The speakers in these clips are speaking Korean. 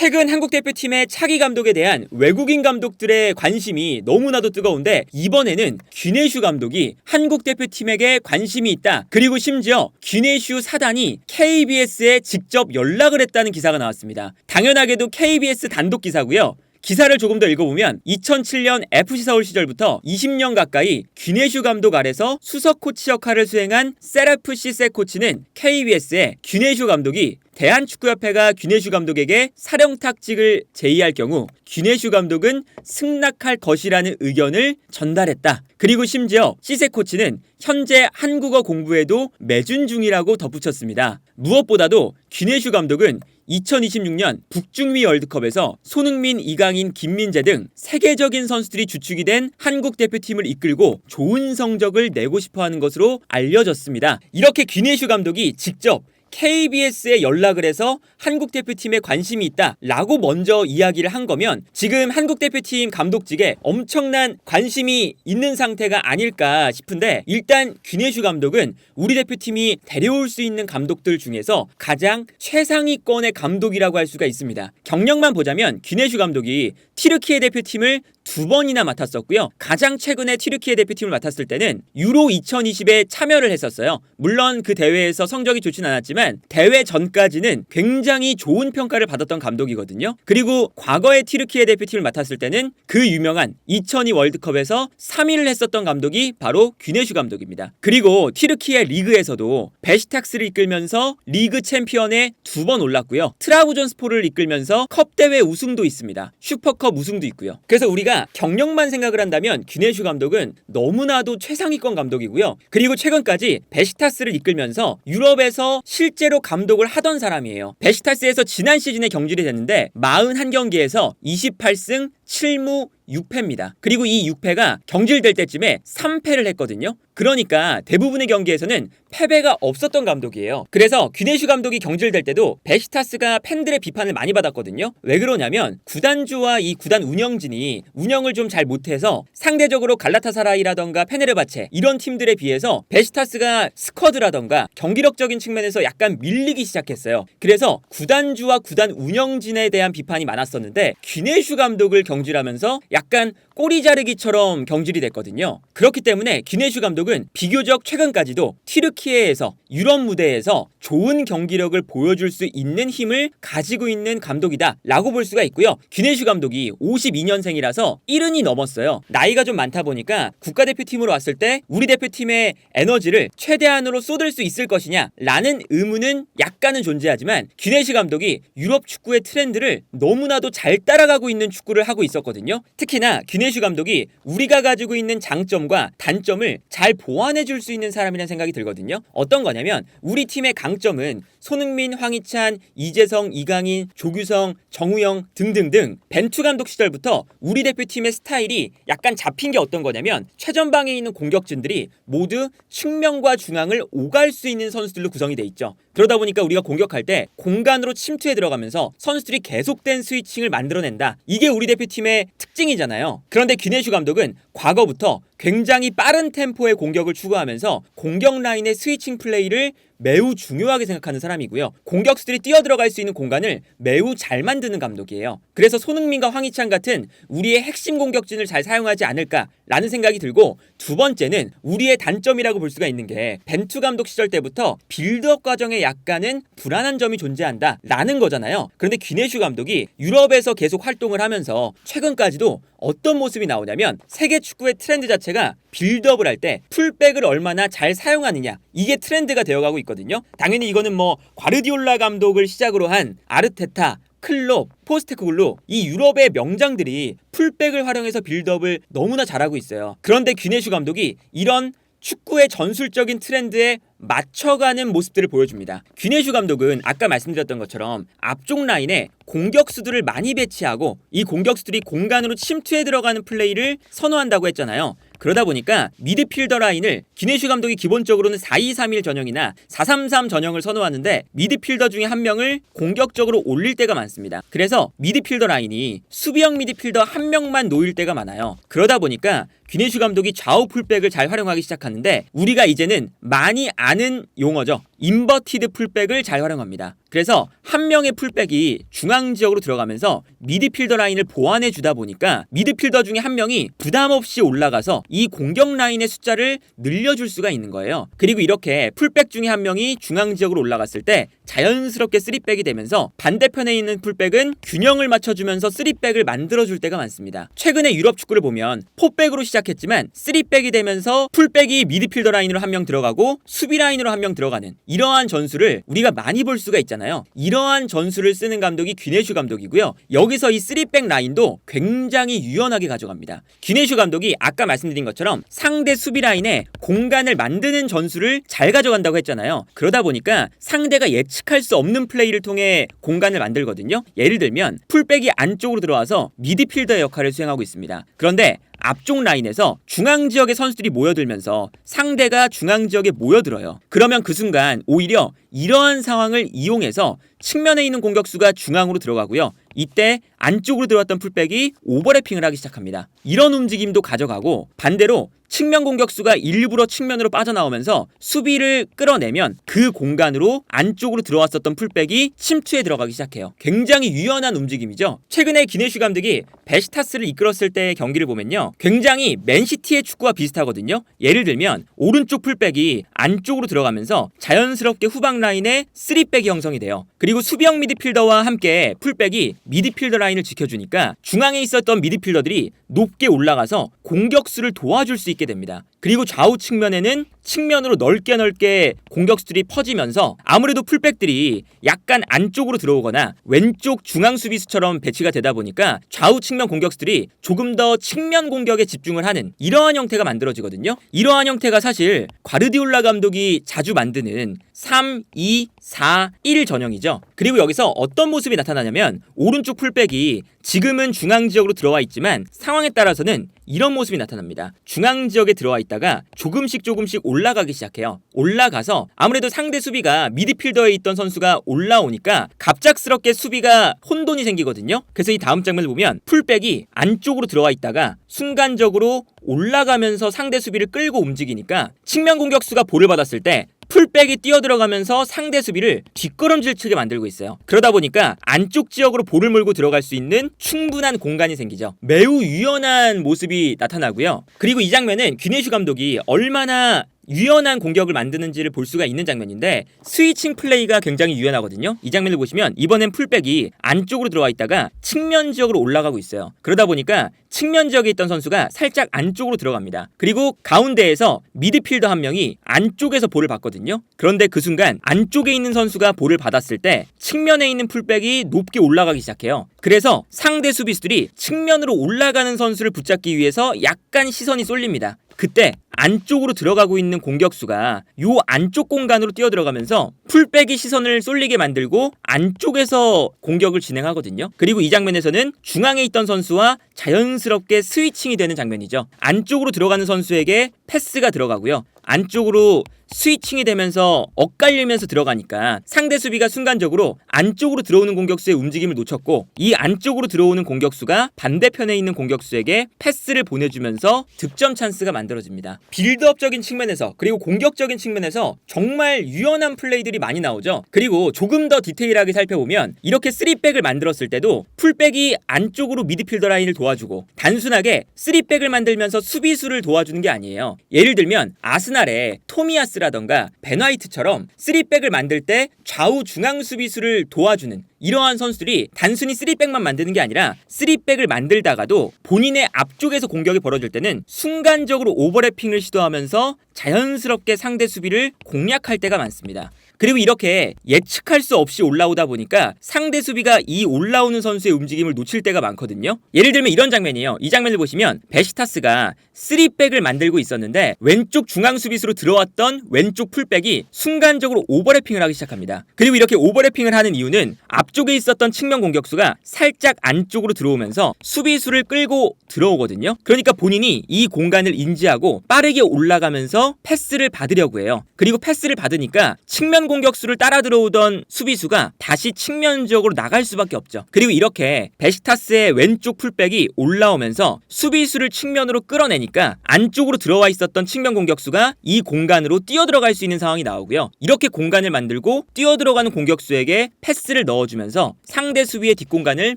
최근 한국 대표팀의 차기 감독에 대한 외국인 감독들의 관심이 너무나도 뜨거운데 이번에는 귀네슈 감독이 한국 대표팀에게 관심이 있다. 그리고 심지어 귀네슈 사단이 KBS에 직접 연락을 했다는 기사가 나왔습니다. 당연하게도 KBS 단독 기사고요. 기사를 조금 더 읽어보면 2007년 FC 서울 시절부터 20년 가까이 귀네슈 감독 아래서 수석 코치 역할을 수행한 세라프 시세 코치는 KBS에 귀네슈 감독이 대한축구협회가 귀네슈 감독에게 사령탁직을 제의할 경우 귀네슈 감독은 승낙할 것이라는 의견을 전달했다. 그리고 심지어 시세 코치는 현재 한국어 공부에도 매준 중이라고 덧붙였습니다. 무엇보다도 귀네슈 감독은 2026년 북중미 월드컵에서 손흥민, 이강인, 김민재 등 세계적인 선수들이 주축이 된 한국 대표팀을 이끌고 좋은 성적을 내고 싶어 하는 것으로 알려졌습니다. 이렇게 귀네슈 감독이 직접 KBS에 연락을 해서 한국 대표팀에 관심이 있다라고 먼저 이야기를 한 거면 지금 한국 대표팀 감독직에 엄청난 관심이 있는 상태가 아닐까 싶은데 일단 귀네슈 감독은 우리 대표팀이 데려올 수 있는 감독들 중에서 가장 최상위권의 감독이라고 할 수가 있습니다. 경력만 보자면 귀네슈 감독이 티르키예 대표팀을 두 번이나 맡았었고요. 가장 최근에 튀르키예 대표팀을 맡았을 때는 유로 2020에 참여를 했었어요. 물론 그 대회에서 성적이 좋진 않았지만 대회 전까지는 굉장히 좋은 평가를 받았던 감독이거든요. 그리고 과거에 튀르키예 대표팀을 맡았을 때는 그 유명한 2002 월드컵에서 3위를 했었던 감독이 바로 귀네슈 감독입니다. 그리고 튀르키예 리그에서도 베시탁스를 이끌면서 리그 챔피언에 두 번 올랐고요. 트라우존스포를 이끌면서 컵 대회 우승도 있습니다. 슈퍼컵 우승도 있고요. 그래서 우리가 경력만 생각을 한다면 귀네슈 감독은 너무나도 최상위권 감독이고요. 그리고 최근까지 베시타스를 이끌면서 유럽에서 실제로 감독을 하던 사람이에요. 베시타스에서 지난 시즌에 경질이 됐는데 41경기에서 28승 7무 6패입니다. 그리고 이 6패가 경질될 때쯤에 3패를 했거든요. 그러니까 대부분의 경기에서는 패배가 없었던 감독이에요. 그래서 귀네슈 감독이 경질될 때도 베시타스가 팬들의 비판을 많이 받았거든요. 왜 그러냐면 구단주와 이 구단 운영진이 운영을 좀 잘 못해서 상대적으로 갈라타사라이라던가 페네르바체 이런 팀들에 비해서 베시타스가 스쿼드라던가 경기력적인 측면에서 약간 밀리기 시작했어요. 그래서 구단주와 구단 운영진에 대한 비판이 많았었는데 귀네슈 감독을 경 질하면서 약간 꼬리 자르기처럼 경질이 됐거든요. 그렇기 때문에 기네슈 감독은 비교적 최근까지도 티르키예에서 유럽 무대에서 좋은 경기력을 보여줄 수 있는 힘을 가지고 있는 감독이다라고 볼 수가 있고요. 기네슈 감독이 52년생이라서 70이 넘었어요. 나이가 좀 많다 보니까 국가대표팀으로 왔을 때 우리 대표팀의 에너지를 최대한으로 쏟을 수 있을 것이냐라는 의문은 약간은 존재하지만 기네슈 감독이 유럽 축구의 트렌드를 너무나도 잘 따라가고 있는 축구를 하고 있었거든요. 특히나 기네슈 감독이 우리가 가지고 있는 장점과 단점을 잘 보완해 줄 수 있는 사람이라는 생각이 들거든요. 어떤 거냐면 우리 팀의 강점은 손흥민, 황희찬, 이재성, 이강인, 조규성, 정우영 등등등 벤투 감독 시절부터 우리 대표팀의 스타일이 약간 잡힌 게 어떤 거냐면 최전방에 있는 공격진들이 모두 측면과 중앙을 오갈 수 있는 선수들로 구성이 돼 있죠. 그러다 보니까 우리가 공격할 때 공간으로 침투해 들어가면서 선수들이 계속된 스위칭을 만들어낸다. 이게 우리 대표팀 의 특징이잖아요. 그런데 귀네슈 감독은 과거부터 굉장히 빠른 템포의 공격을 추구하면서 공격 라인의 스위칭 플레이를 매우 중요하게 생각하는 사람이고요. 공격수들이 뛰어들어갈 수 있는 공간을 매우 잘 만드는 감독이에요. 그래서 손흥민과 황희찬 같은 우리의 핵심 공격진을 잘 사용하지 않을까라는 생각이 들고 두 번째는 우리의 단점이라고 볼 수가 있는 게 벤투 감독 시절 때부터 빌드업 과정에 약간은 불안한 점이 존재한다라는 거잖아요. 그런데 귀네슈 감독이 유럽에서 계속 활동을 하면서 최근까지도 어떤 모습이 나오냐면 세계 축구의 트렌드 자체가 빌드업을 할 때 풀백을 얼마나 잘 사용하느냐 이게 트렌드가 되어가고 있거든요. 당연히 이거는 뭐 과르디올라 감독을 시작으로 한 아르테타 클롭, 포스테코글루 이 유럽의 명장들이 풀백을 활용해서 빌드업을 너무나 잘하고 있어요. 그런데 귀네슈 감독이 이런 축구의 전술적인 트렌드에 맞춰가는 모습들을 보여줍니다. 귀네슈 감독은 아까 말씀드렸던 것처럼 앞쪽 라인에 공격수들을 많이 배치하고 이 공격수들이 공간으로 침투해 들어가는 플레이를 선호한다고 했잖아요. 그러다 보니까 미드필더 라인을 기네슈 감독이 기본적으로는 4-2-3-1 전형이나 4-3-3 전형을 선호하는데 미드필더 중에 한 명을 공격적으로 올릴 때가 많습니다. 그래서 미드필더 라인이 수비형 미드필더 한 명만 놓일 때가 많아요. 그러다 보니까 귀네슈 감독이 좌우 풀백을 잘 활용하기 시작하는데 우리가 이제는 많이 아는 용어죠. 인버티드 풀백을 잘 활용합니다. 그래서 한 명의 풀백이 중앙 지역으로 들어가면서 미드필더 라인을 보완해 주다 보니까 미드필더 중에 한 명이 부담 없이 올라가서 이 공격 라인의 숫자를 늘려줄 수가 있는 거예요. 그리고 이렇게 풀백 중에 한 명이 중앙 지역으로 올라갔을 때 자연스럽게 쓰리백이 되면서 반대편에 있는 풀백은 균형을 맞춰주면서 쓰리백을 만들어줄 때가 많습니다. 최근에 유럽 축구를 보면 포백으로 시작했지만 쓰리백이 되면서 풀백이 미드필더 라인으로 한 명 들어가고 수비 라인으로 한 명 들어가는 이러한 전술을 우리가 많이 볼 수가 있잖아요. 이러한 전술을 쓰는 감독이 귀네슈 감독이고요. 여기서 이 쓰리백 라인도 굉장히 유연하게 가져갑니다. 귀네슈 감독이 아까 말씀드린 것처럼 상대 수비 라인에 공간을 만드는 전술을 잘 가져간다고 했잖아요. 그러다 보니까 상대가 예측할 수 없는 플레이를 통해 공간을 만들거든요. 예를 들면 풀백이 안쪽으로 들어와서 미드필더의 역할을 수행하고 있습니다. 그런데 앞쪽 라인에서 중앙 지역의 선수들이 모여들면서 상대가 중앙 지역에 모여들어요. 그러면 그 순간 오히려 이러한 상황을 이용해서 측면에 있는 공격수가 중앙으로 들어가고요. 이때 안쪽으로 들어왔던 풀백이 오버래핑을 하기 시작합니다. 이런 움직임도 가져가고 반대로 측면 공격수가 일부러 측면으로 빠져나오면서 수비를 끌어내면 그 공간으로 안쪽으로 들어왔었던 풀백이 침투에 들어가기 시작해요. 굉장히 유연한 움직임이죠. 최근에 기네슈 감독이 베시타스를 이끌었을 때의 경기를 보면요. 굉장히 맨시티의 축구와 비슷하거든요. 예를 들면 오른쪽 풀백이 안쪽으로 들어가면서 자연스럽게 후방 라인에 3백이 형성이 돼요. 그리고 수비형 미드필더와 함께 풀백이 미드필더 라인을 지켜주니까 중앙에 있었던 미드필더들이 높게 올라가서 공격수를 도와줄 수 있게 됩니다. 그리고 좌우 측면에는 측면으로 넓게 넓게 공격수들이 퍼지면서 아무래도 풀백들이 약간 안쪽으로 들어오거나 왼쪽 중앙 수비수처럼 배치가 되다 보니까 좌우 측면 공격수들이 조금 더 측면 공격에 집중을 하는 이러한 형태가 만들어지거든요. 이러한 형태가 사실 과르디올라 감독이 자주 만드는 3, 2, 4, 1 전형이죠. 그리고 여기서 어떤 모습이 나타나냐면 오른쪽 풀백이 지금은 중앙 지역으로 들어와 있지만 상황에 따라서는 이런 모습이 나타납니다. 중앙 지역에 들어와 있다가 조금씩 조금씩 올라가기 시작해요. 올라가서 아무래도 상대 수비가 미드필더에 있던 선수가 올라오니까 갑작스럽게 수비가 혼돈이 생기거든요. 그래서 이 다음 장면을 보면 풀백이 안쪽으로 들어와 있다가 순간적으로 올라가면서 상대 수비를 끌고 움직이니까 측면 공격수가 볼을 받았을 때 풀백이 뛰어들어가면서 상대 수비를 뒷걸음질 치게 만들고 있어요. 그러다 보니까 안쪽 지역으로 볼을 몰고 들어갈 수 있는 충분한 공간이 생기죠. 매우 유연한 모습이 나타나고요. 그리고 이 장면은 귀네슈 감독이 얼마나 유연한 공격을 만드는지를 볼 수가 있는 장면인데 스위칭 플레이가 굉장히 유연하거든요. 이 장면을 보시면 이번엔 풀백이 안쪽으로 들어와 있다가 측면 지역으로 올라가고 있어요. 그러다 보니까 측면 지역에 있던 선수가 살짝 안쪽으로 들어갑니다. 그리고 가운데에서 미드필더 한 명이 안쪽에서 볼을 받거든요. 그런데 그 순간 안쪽에 있는 선수가 볼을 받았을 때 측면에 있는 풀백이 높게 올라가기 시작해요. 그래서 상대 수비수들이 측면으로 올라가는 선수를 붙잡기 위해서 약간 시선이 쏠립니다. 그때 안쪽으로 들어가고 있는 공격수가 요 안쪽 공간으로 뛰어 들어가면서 풀백이 시선을 쏠리게 만들고 안쪽에서 공격을 진행하거든요. 그리고 이 장면에서는 중앙에 있던 선수와 자연스럽게 스위칭이 되는 장면이죠. 안쪽으로 들어가는 선수에게 패스가 들어가고요. 안쪽으로 스위칭이 되면서 엇갈리면서 들어가니까 상대 수비가 순간적으로 안쪽으로 들어오는 공격수의 움직임을 놓쳤고 이 안쪽으로 들어오는 공격수가 반대편에 있는 공격수에게 패스를 보내주면서 득점 찬스가 만들어집니다. 빌드업적인 측면에서 그리고 공격적인 측면에서 정말 유연한 플레이들이 많이 나오죠. 그리고 조금 더 디테일하게 살펴보면 이렇게 3백을 만들었을 때도 풀백이 안쪽으로 미드필더 라인을 도와주고 단순하게 3백을 만들면서 수비수를 도와주는 게 아니에요. 예를 들면 아스날 의 토미아스라던가 베나이트처럼 3백을 만들 때 좌우 중앙 수비수를 도와주는 이러한 선수들이 단순히 3백만 만드는 게 아니라 3백을 만들다가도 본인의 앞쪽에서 공격이 벌어질 때는 순간적으로 오버래핑을 시도하면서 자연스럽게 상대 수비를 공략할 때가 많습니다. 그리고 이렇게 예측할 수 없이 올라오다 보니까 상대 수비가 이 올라오는 선수의 움직임을 놓칠 때가 많거든요. 예를 들면 이런 장면이에요. 이 장면을 보시면 베시타스가 3백을 만들고 있었는데 왼쪽 중앙 수비수로 들어왔던 왼쪽 풀백이 순간적으로 오버래핑을 하기 시작합니다. 그리고 이렇게 오버래핑을 하는 이유는 앞쪽에 있었던 측면 공격수가 살짝 안쪽으로 들어오면서 수비수를 끌고 들어오거든요. 그러니까 본인이 이 공간을 인지하고 빠르게 올라가면서 패스를 받으려고 해요. 그리고 패스를 받으니까 측면 공격수를 따라 들어오던 수비수가 다시 측면 지역으로 나갈 수밖에 없죠. 그리고 이렇게 베시타스의 왼쪽 풀백이 올라오면서 수비수를 측면으로 끌어내니까 안쪽으로 들어와 있었던 측면 공격수가 이 공간으로 뛰어들어갈 수 있는 상황이 나오고요. 이렇게 공간을 만들고 뛰어들어가는 공격수에게 패스를 넣어주면서 상대 수비의 뒷공간을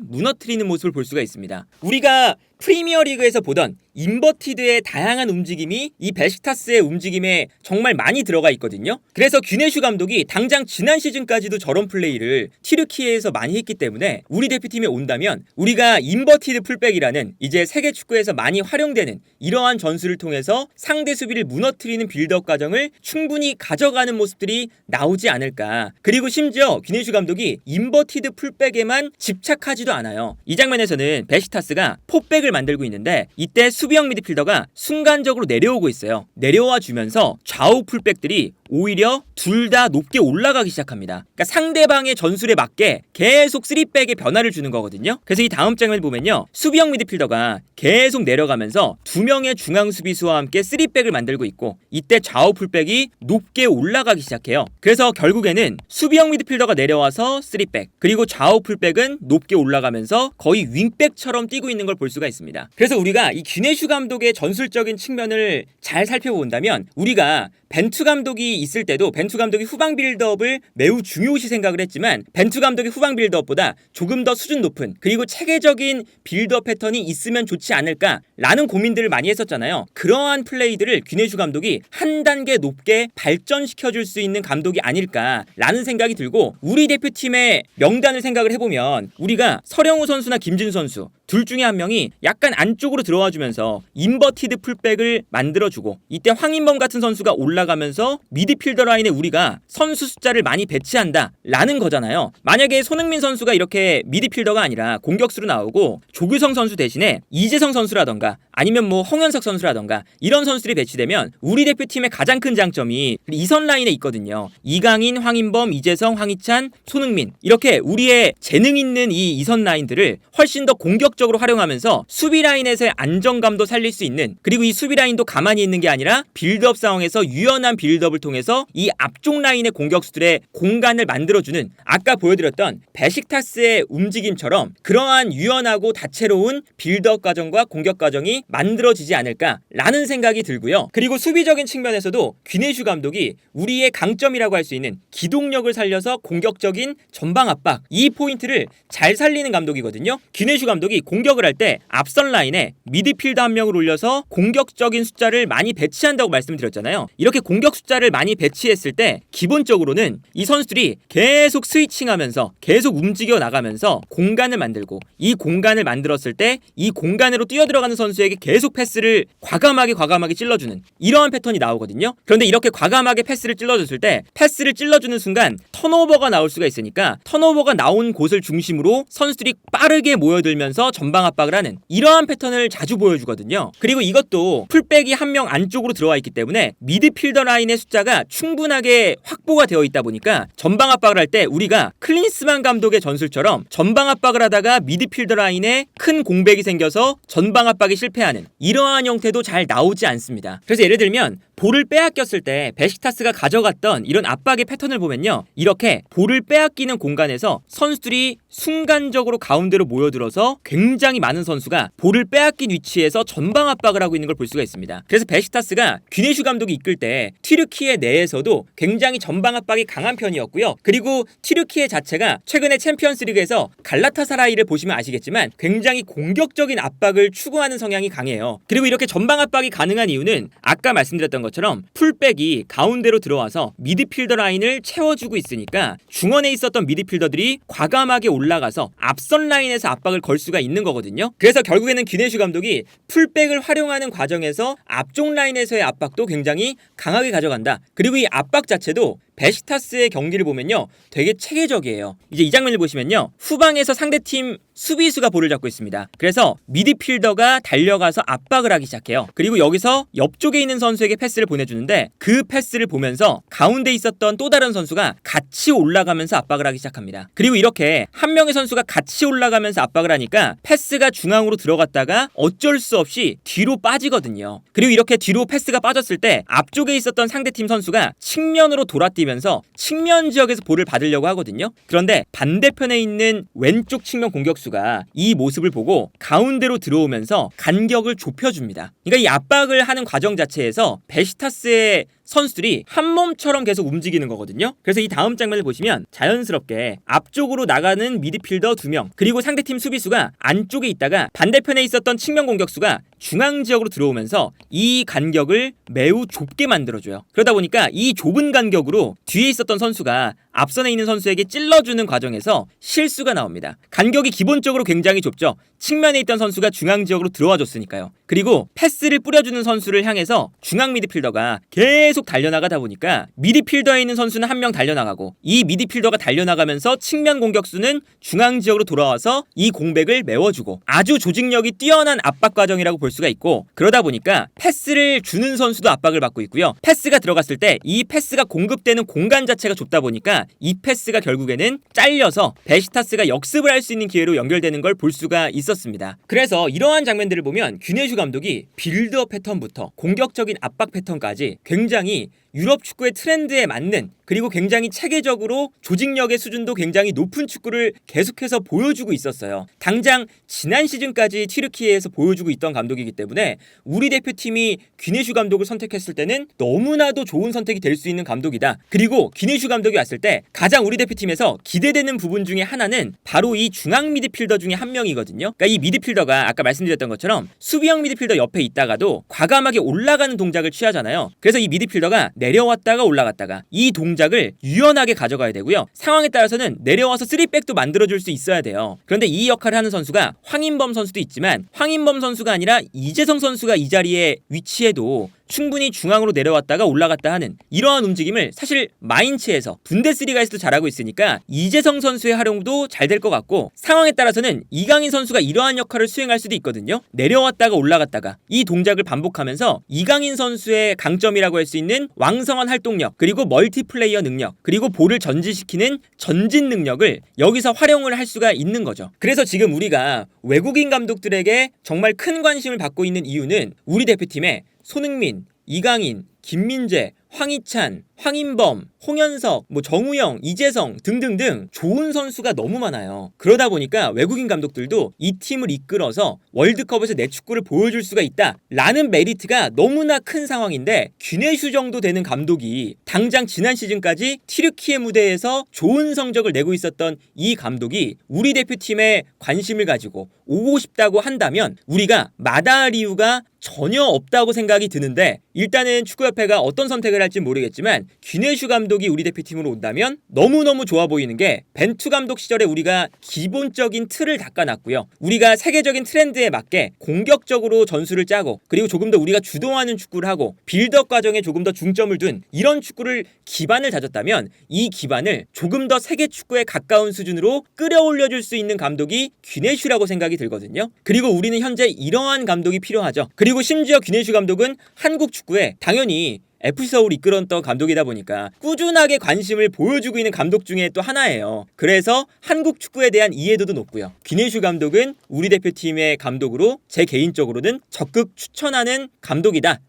무너뜨리는 모습을 볼 수가 있습니다. 우리가 프리미어 리그에서 보던 인버티드의 다양한 움직임이 이 베시타스의 움직임에 정말 많이 들어가 있거든요. 그래서 귀네슈 감독이 당장 지난 시즌까지도 저런 플레이를 티르키에서 많이 했기 때문에 우리 대표팀에 온다면 우리가 인버티드 풀백이라는 이제 세계 축구에서 많이 활용되는 이러한 전술을 통해서 상대 수비를 무너뜨리는 빌드업 과정을 충분히 가져가는 모습들이 나오지 않을까. 그리고 심지어 귀네슈 감독이 인버티드 풀백에만 집착하지도 않아요. 이 장면에서는 베시타스가 포백을 만들고 있는데 이때 수비형 미드필더가 순간적으로 내려오고 있어요. 내려와 주면서 좌우 풀백들이 오히려 둘 다 높게 올라가기 시작합니다. 그러니까 상대방의 전술에 맞게 계속 3백의 변화를 주는 거거든요. 그래서 이 다음 장면을 보면요. 수비형 미드필더가 계속 내려가면서 두 명의 중앙 수비수와 함께 3백을 만들고 있고 이때 좌우 풀백이 높게 올라가기 시작해요. 그래서 결국에는 수비형 미드필더가 내려와서 3백 그리고 좌우 풀백은 높게 올라가면서 거의 윙백처럼 뛰고 있는 걸 볼 수가 있습니다. 그래서 우리가 이 귀네슈 감독의 전술적인 측면을 잘 살펴본다면 우리가 벤투 감독이 있을 때도 벤투 감독이 후방 빌드업을 매우 중요시 생각을 했지만 벤투 감독이 후방 빌드업보다 조금 더 수준 높은 그리고 체계적인 빌드업 패턴이 있으면 좋지 않을까라는 고민들을 많이 했었잖아요. 그러한 플레이들을 귀네슈 감독이 한 단계 높게 발전시켜 줄 수 있는 감독이 아닐까라는 생각이 들고 우리 대표팀의 명단을 생각을 해보면 우리가 서령우 선수나 김진 선수 둘 중에 한 명이 약간 안쪽으로 들어와 주면서 인버티드 풀백을 만들어주고 이때 황인범 같은 선수가 올라 가면서 미드필더 라인에 우리가 선수 숫자를 많이 배치한다 라는 거잖아요. 만약에 손흥민 선수가 이렇게 미드필더가 아니라 공격수로 나오고 조규성 선수 대신에 이재성 선수라던가 아니면 뭐 홍현석 선수라던가 이런 선수들이 배치되면 우리 대표팀의 가장 큰 장점이 이선 라인에 있거든요. 이강인, 황인범, 이재성, 황희찬, 손흥민 이렇게 우리의 재능 있는 이 이선 라인들을 훨씬 더 공격적으로 활용하면서 수비 라인에서의 안정감도 살릴 수 있는 그리고 이 수비 라인도 가만히 있는 게 아니라 빌드업 상황에서 유연 한 빌드업을 통해서 이 앞쪽 라인의 공격수들의 공간을 만들어주는 아까 보여드렸던 베식타스의 움직임처럼 그러한 유연하고 다채로운 빌드업 과정과 공격 과정이 만들어지지 않을까라는 생각이 들고요. 그리고 수비적인 측면에서도 귀네슈 감독이 우리의 강점이라고 할 수 있는 기동력을 살려서 공격적인 전방 압박 이 포인트를 잘 살리는 감독이거든요. 귀네슈 감독이 공격을 할 때 앞선 라인에 미드필더 한 명을 올려서 공격적인 숫자를 많이 배치한다고 말씀드렸잖아요. 이렇게 공격 숫자를 많이 배치했을 때 기본적으로는 이 선수들이 계속 스위칭하면서 계속 움직여 나가면서 공간을 만들고 이 공간을 만들었을 때 이 공간으로 뛰어들어가는 선수에게 계속 패스를 과감하게 과감하게 찔러주는 이러한 패턴이 나오거든요. 그런데 이렇게 과감하게 패스를 찔러줬을 때 패스를 찔러주는 순간 턴오버가 나올 수가 있으니까 턴오버가 나온 곳을 중심으로 선수들이 빠르게 모여들면서 전방 압박을 하는 이러한 패턴을 자주 보여주거든요. 그리고 이것도 풀백이 한 명 안쪽으로 들어와 있기 때문에 미드필 더 라인의 숫자가 충분하게 확보가 되어 있다 보니까 전방 압박을 할 때 우리가 클린스만 감독의 전술처럼 전방 압박을 하다가 미드필더 라인에 큰 공백이 생겨서 전방 압박이 실패하는 이러한 형태도 잘 나오지 않습니다. 그래서 예를 들면 볼을 빼앗겼을 때 베시타스가 가져갔던 이런 압박의 패턴을 보면요. 이렇게 볼을 빼앗기는 공간에서 선수들이 순간적으로 가운데로 모여들어서 굉장히 많은 선수가 볼을 빼앗긴 위치에서 전방 압박을 하고 있는 걸 볼 수가 있습니다. 그래서 베시타스가 귀네슈 감독이 이끌 때 튀르키예 내에서도 굉장히 전방 압박이 강한 편이었고요. 그리고 튀르키예 자체가 최근에 챔피언스 리그에서 갈라타사라이를 보시면 아시겠지만 굉장히 공격적인 압박을 추구하는 성향이 강해요. 그리고 이렇게 전방 압박이 가능한 이유는 아까 말씀드렸던 것 처럼 풀백이 가운데로 들어와서 미드필더 라인을 채워주고 있으니까 중원에 있었던 미드필더들이 과감하게 올라가서 앞선 라인에서 압박을 걸 수가 있는 거거든요. 그래서 결국에는 귀네슈 감독이 풀백을 활용하는 과정에서 앞쪽 라인에서의 압박도 굉장히 강하게 가져간다. 그리고 이 압박 자체도 베시타스의 경기를 보면요. 되게 체계적이에요. 이제 이 장면을 보시면요. 후방에서 상대팀 수비수가 볼을 잡고 있습니다. 그래서 미드필더가 달려가서 압박을 하기 시작해요. 그리고 여기서 옆쪽에 있는 선수에게 패스를 보내주는데 그 패스를 보면서 가운데 있었던 또 다른 선수가 같이 올라가면서 압박을 하기 시작합니다. 그리고 이렇게 한 명의 선수가 같이 올라가면서 압박을 하니까 패스가 중앙으로 들어갔다가 어쩔 수 없이 뒤로 빠지거든요. 그리고 이렇게 뒤로 패스가 빠졌을 때 앞쪽에 있었던 상대팀 선수가 측면으로 돌아뛰면 들어오면서 측면 지역에서 볼을 받으려고 하거든요. 그런데 반대편에 있는 왼쪽 측면 공격수가 이 모습을 보고 가운데로 들어오면서 간격을 좁혀줍니다. 그러니까 이 압박을 하는 과정 자체에서 베시타스의 선수들이 한 몸처럼 계속 움직이는 거거든요. 그래서 이 다음 장면을 보시면 자연스럽게 앞쪽으로 나가는 미드필더 두 명, 그리고 상대팀 수비수가 안쪽에 있다가 반대편에 있었던 측면 공격수가 중앙 지역으로 들어오면서 이 간격을 매우 좁게 만들어줘요. 그러다 보니까 이 좁은 간격으로 뒤에 있었던 선수가 앞선에 있는 선수에게 찔러주는 과정에서 실수가 나옵니다. 간격이 기본적으로 굉장히 좁죠. 측면에 있던 선수가 중앙 지역으로 들어와 줬으니까요. 그리고 패스를 뿌려주는 선수를 향해서 중앙 미드필더가 계속 달려나가다 보니까 미드필더에 있는 선수는 한 명 달려나가고 이 미드필더가 달려나가면서 측면 공격수는 중앙 지역으로 돌아와서 이 공백을 메워주고 아주 조직력이 뛰어난 압박 과정이라고 볼 수가 있고 그러다 보니까 패스를 주는 선수도 압박을 받고 있고요. 패스가 들어갔을 때 이 패스가 공급되는 공간 자체가 좁다 보니까 이 패스가 결국에는 잘려서 베시타스가 역습을 할 수 있는 기회로 연결되는 걸 볼 수가 있었습니다. 그래서 이러한 장면들을 보면 균해슈 감독이 빌드업 패턴부터 공격적인 압박 패턴까지 굉장히 유럽 축구의 트렌드에 맞는 그리고 굉장히 체계적으로 조직력의 수준도 굉장히 높은 축구를 계속해서 보여주고 있었어요. 당장 지난 시즌까지 튀르키예에서 보여주고 있던 감독이기 때문에 우리 대표팀이 귀네슈 감독을 선택했을 때는 너무나도 좋은 선택이 될 수 있는 감독이다. 그리고 귀네슈 감독이 왔을 때 가장 우리 대표팀에서 기대되는 부분 중에 하나는 바로 이 중앙 미드필더 중에 한 명이거든요. 그러니까 이 미드필더가 아까 말씀드렸던 것처럼 수비형 미드필더 옆에 있다가도 과감하게 올라가는 동작을 취하잖아요. 그래서 이 미드필더가 내려왔다가 올라갔다가 이 동작을 유연하게 가져가야 되고요. 상황에 따라서는 내려와서 3백도 만들어줄 수 있어야 돼요. 그런데 이 역할을 하는 선수가 황인범 선수도 있지만 황인범 선수가 아니라 이재성 선수가 이 자리에 위치해도 충분히 중앙으로 내려왔다가 올라갔다 하는 이러한 움직임을 사실 마인츠에서 분데스리가에서도 잘하고 있으니까 이재성 선수의 활용도 잘 될 것 같고 상황에 따라서는 이강인 선수가 이러한 역할을 수행할 수도 있거든요. 내려왔다가 올라갔다가 이 동작을 반복하면서 이강인 선수의 강점이라고 할 수 있는 왕성한 활동력 그리고 멀티플레이어 능력 그리고 볼을 전진시키는 전진 능력을 여기서 활용을 할 수가 있는 거죠. 그래서 지금 우리가 외국인 감독들에게 정말 큰 관심을 받고 있는 이유는 우리 대표팀에 손흥민, 이강인, 김민재, 황희찬, 황인범, 홍현석, 뭐 정우영, 이재성 등등등 좋은 선수가 너무 많아요. 그러다 보니까 외국인 감독들도 이 팀을 이끌어서 월드컵에서 내 축구를 보여줄 수가 있다 라는 메리트가 너무나 큰 상황인데 귀네슈 정도 되는 감독이 당장 지난 시즌까지 티르키의 무대에서 좋은 성적을 내고 있었던 이 감독이 우리 대표팀에 관심을 가지고 오고 싶다고 한다면 우리가 마다할 이유가 전혀 없다고 생각이 드는데 일단은 축구협회가 어떤 선택을 할지 모르겠지만 귀네슈 감독이 우리 대표팀으로 온다면 너무너무 좋아 보이는 게 벤투 감독 시절에 우리가 기본적인 틀을 닦아놨고요. 우리가 세계적인 트렌드에 맞게 공격적으로 전술을 짜고 그리고 조금 더 우리가 주동하는 축구를 하고 빌드업 과정에 조금 더 중점을 둔 이런 축구를 기반을 다졌다면 이 기반을 조금 더 세계 축구에 가까운 수준으로 끌어올려 줄 수 있는 감독이 귀네슈라고 생각이 들거든요. 그리고 우리는 현재 이러한 감독이 필요하죠. 그리고 심지어 귀네슈 감독은 한국 축구에 당연히 FC 서울 이끌었던 감독이다 보니까 꾸준하게 관심을 보여주고 있는 감독 중에 또 하나예요. 그래서 한국 축구에 대한 이해도도 높고요. 귀네슈 감독은 우리 대표팀의 감독으로 제 개인적으로는 적극 추천하는 감독이다.